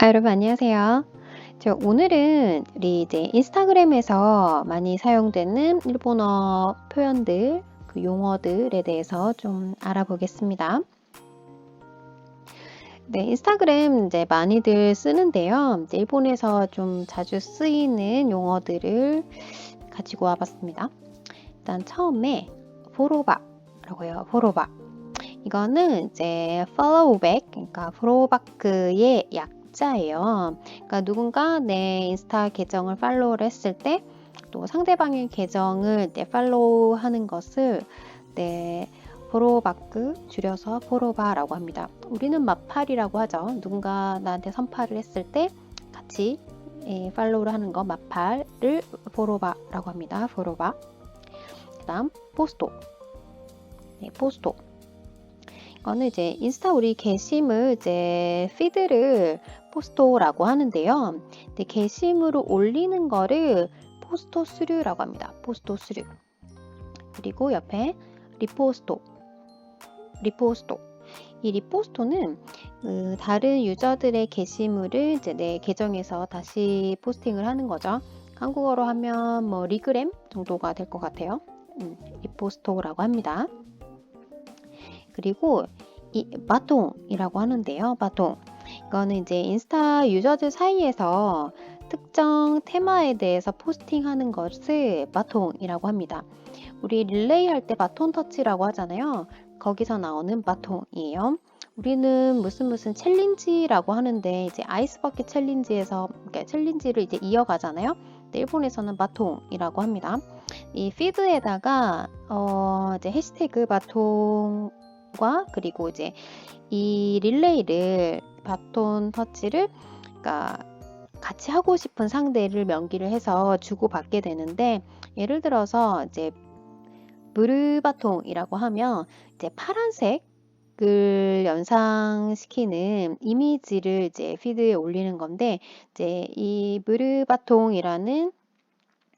아, 여러분 안녕하세요. 저 오늘은 우리 이제 인스타그램에서 많이 사용되는 일본어 표현들, 그 용어들에 대해서 좀 알아보겠습니다. 네, 인스타그램 이제 많이들 쓰는데요. 이제 일본에서 좀 자주 쓰이는 용어들을 가지고 와봤습니다. 일단 처음에 포로박라고 해요. 포로박. 이거는 이제 follow back, 그러니까 포로바크의 약 자예요. 그러니까 누군가 내 인스타 계정을 팔로우를 했을 때 또 상대방의 계정을 내 팔로우 하는 것을 내 포로바크 줄여서 포로바라고 합니다. 우리는 마팔이라고 하죠. 누군가 나한테 선팔을 했을 때 같이 예, 팔로우를 하는 거 마팔을 포로바라고 합니다. 포로바. 그다음 포스토. 네, 포스토. 이거는 이제 인스타 우리 게시물 이제 피드를 포스토라고 하는데요. 근데 게시물을 올리는 거를 포스토 스류라고 합니다. 포스토 스류. 그리고 옆에 리포스토. 리포스토. 이 리포스토는 그 다른 유저들의 게시물을 이제 내 계정에서 다시 포스팅을 하는 거죠. 한국어로 하면 뭐 리그램 정도가 될 것 같아요. 음, 리포스토라고 합니다. 그리고 이 바통이라고 하는데요. 바통. 이거는 이제 인스타 유저들 사이에서 특정 테마에 대해서 포스팅하는 것을 바통이라고 합니다. 우리 릴레이 할 때 바톤 터치라고 하잖아요. 거기서 나오는 바통이에요. 우리는 무슨 무슨 챌린지라고 하는데 이제 아이스 버킷 챌린지에서 그러니까 챌린지를 이제 이어가잖아요. 일본에서는 바통이라고 합니다. 이 피드에다가 어 이제 해시태그 바통 과 그리고 이제 이 릴레이를 바톤 터치를 그러니까 같이 하고 싶은 상대를 명기를 해서 주고 받게 되는데 예를 들어서 이제 브르바통이라고 하면 이제 파란색을 연상시키는 이미지를 이제 피드에 올리는 건데 이제 이 브르바통이라는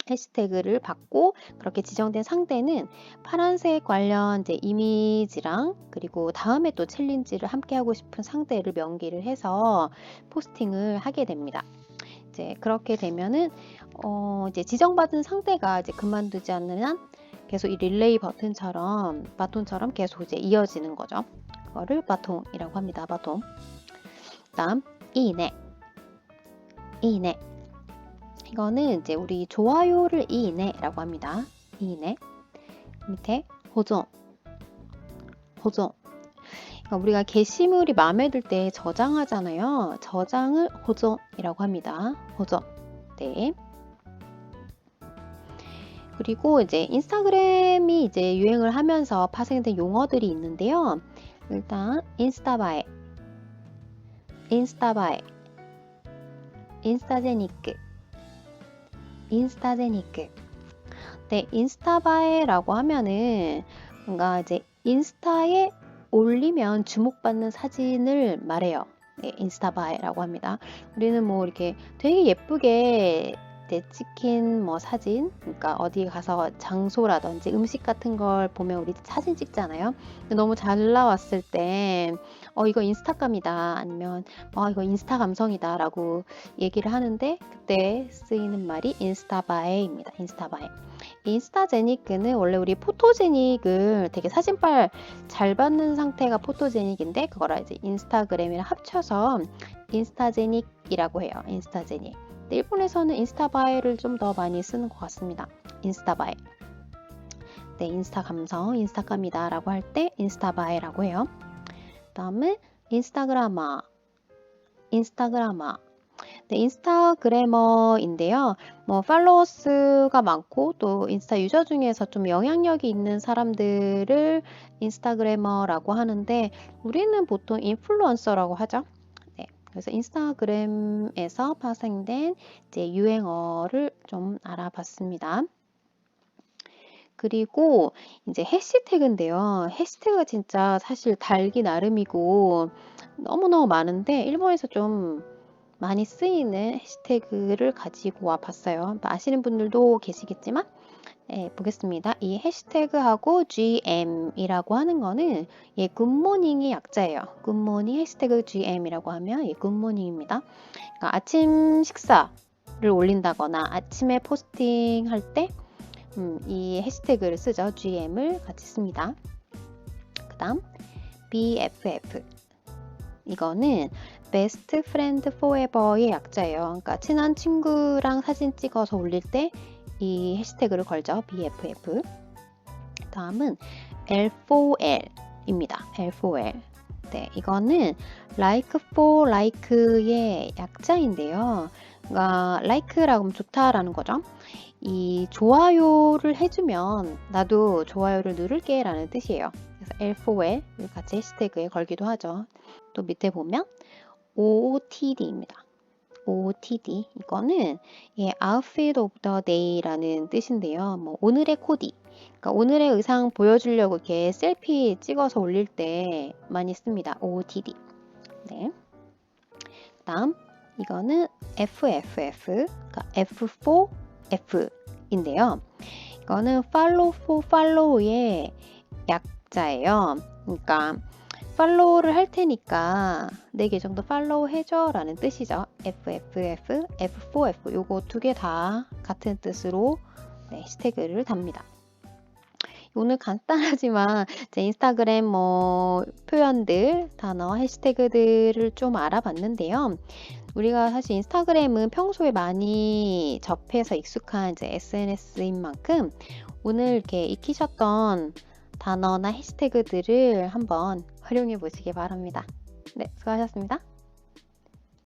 해시태그를 받고 그렇게 지정된 상대는 파란색 관련 이제 이미지랑 그리고 다음에 또 챌린지를 함께 하고 싶은 상대를 명기를 해서 포스팅을 하게 됩니다. 이제 그렇게 되면은 어 이제 지정받은 상대가 이제 그만두지 않는 한 계속 이 릴레이 버튼처럼 바톤처럼 계속 이제 이어지는 거죠. 그거를 바통이라고 합니다. 바통. 다음 이네 이네 이거는 이제 우리 좋아요를 이네라고 합니다. 이네 밑에 호전 호전 그러니까 우리가 게시물이 마음에 들 때 저장하잖아요. 저장을 호전이라고 합니다. 호전. 네. 그리고 이제 인스타그램이 이제 유행을 하면서 파생된 용어들이 있는데요. 일단 인스타바에, 인스타바에, 인스타제니크, 인스타제니크. 네, 인스타바에라고 하면은 뭔가 이제 인스타에 올리면 주목받는 사진을 말해요. 네, 인스타바에라고 합니다. 우리는 뭐 이렇게 되게 예쁘게 때 찍힌 뭐 사진, 그러니까 어디 가서 장소라든지 음식 같은 걸 보면 우리 사진 찍잖아요. 너무 잘 나왔을 때, 어, 이거 인스타감이다. 아니면, 어, 이거 인스타 감성이다. 라고 얘기를 하는데, 그때 쓰이는 말이 인스타바에입니다. 인스타바에. 인스타제닉은 원래 우리 포토제닉을 되게 사진빨 잘 받는 상태가 포토제닉인데, 그거랑 이제 인스타그램이랑 합쳐서 인스타제닉이라고 해요. 인스타제닉. 일본에서는 인스타바이를 좀 더 많이 쓰는 것 같습니다. 인스타바이. 네, 인스타 감성, 인스타감이다 라고 할 때 인스타바이라고 해요. 다음에 인스타그라마, 인스타그라마. 네, 인스타그래머인데요. 뭐 팔로워 수가 많고 또 인스타 유저 중에서 좀 영향력이 있는 사람들을 인스타그래머라고 하는데 우리는 보통 인플루언서라고 하죠. 그래서 인스타그램에서 파생된 이제 유행어를 좀 알아봤습니다. 그리고 이제 해시태그인데요. 해시태그가 진짜 사실 달기 나름이고 너무너무 많은데 일본에서 좀 많이 쓰이는 해시태그를 가지고 와 봤어요. 아시는 분들도 계시겠지만 예, 보겠습니다. 이 해시태그하고 GM이라고 하는 거는 예, 굿모닝이 약자예요. 굿모닝 해시태그 GM이라고 하면 예, 굿모닝입니다. 그러니까 아침 식사를 올린다거나 아침에 포스팅 할때 음, 이 해시태그를 쓰죠. GM을 같이 씁니다. 그 다음 BFF 이거는 Best Friend Forever의 약자예요. 그러니까 친한 친구랑 사진 찍어서 올릴 때 이 해시태그를 걸죠. BFF. 다음은 L4L입니다. L4L. 네, 이거는 like for like의 약자인데요. 그러니까 like라고 하면 좋다라는 거죠. 이 좋아요를 해주면 나도 좋아요를 누를게 라는 뜻이에요. 그래서 L4L 같이 해시태그에 걸기도 하죠. 또 밑에 보면 OOTD입니다. OOTD 이거는 예, Outfit of the Day라는 뜻인데요. 뭐 오늘의 코디, 그러니까 오늘의 의상 보여주려고 이렇게 셀피 찍어서 올릴 때 많이 씁니다. OOTD. 네. 다음 이거는 FFF, 그러니까 F4F인데요. 이거는 Follow for Follow의 약자예요. 그러니까 팔로우를 할 테니까 내 계정도 팔로우 해줘 라는 뜻이죠. FFF, F4F 요거 두 개 다 같은 뜻으로 네, 해시태그를 답니다. 오늘 간단하지만 제 인스타그램 뭐 표현들, 단어, 해시태그들을 좀 알아봤는데요. 우리가 사실 인스타그램은 평소에 많이 접해서 익숙한 이제 SNS인 만큼 오늘 이렇게 익히셨던 단어나 해시태그들을 한번 활용해 보시기 바랍니다. 네, 수고하셨습니다.